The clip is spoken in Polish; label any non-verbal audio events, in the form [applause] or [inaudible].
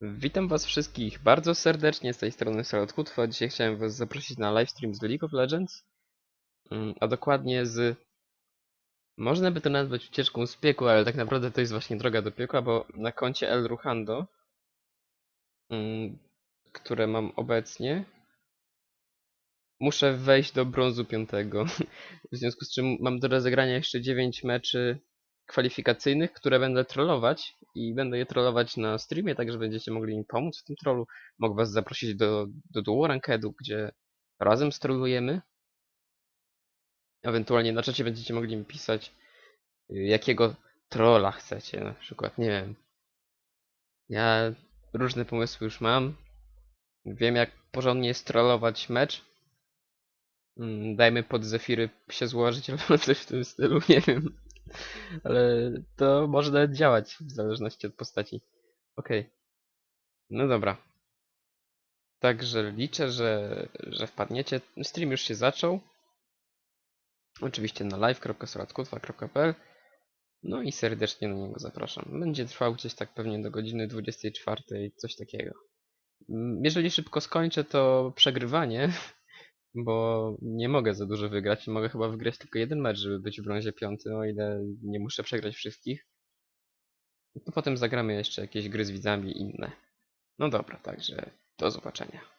Witam was wszystkich bardzo serdecznie z tej strony Salad Kutwa. Dzisiaj chciałem was zaprosić na livestream z League of Legends. Mm, A dokładnie z... Można by to nazwać ucieczką z piekła, ale tak naprawdę to jest właśnie droga do piekła, bo na koncie El Ruhando, mm, które mam obecnie, muszę wejść do brązu piątego. [laughs] W związku z czym mam do rozegrania jeszcze 9 meczy kwalifikacyjnych, które będę trollować i będę je trollować na streamie, także będziecie mogli mi pomóc w tym trollu. Mogę was zaprosić do, do duo rankedu, gdzie razem strollujemy. Ewentualnie na czacie będziecie mogli mi pisać, y, jakiego trolla chcecie, na przykład, nie wiem. Ja różne pomysły już mam. Wiem jak porządnie strollować mecz. Mm, Dajmy pod Zefiry się złożyć [laughs] albo coś w tym stylu, nie wiem. Ale to może nawet działać w zależności od postaci. Okej. No dobra. Także liczę, że, że wpadniecie. Stream już się zaczął. Oczywiście na live.solatkutwa.pl No i serdecznie na niego zapraszam. Będzie trwał gdzieś tak pewnie do godziny 24, coś takiego. Mm, Jeżeli szybko skończę, to przegrywanie, [laughs] bo nie mogę za dużo wygrać. Mogę chyba wygrać tylko jeden mecz, żeby być w brązie piątym, o ile nie muszę przegrać wszystkich. To potem zagramy jeszcze jakieś gry z widzami inne. No dobra, także do zobaczenia.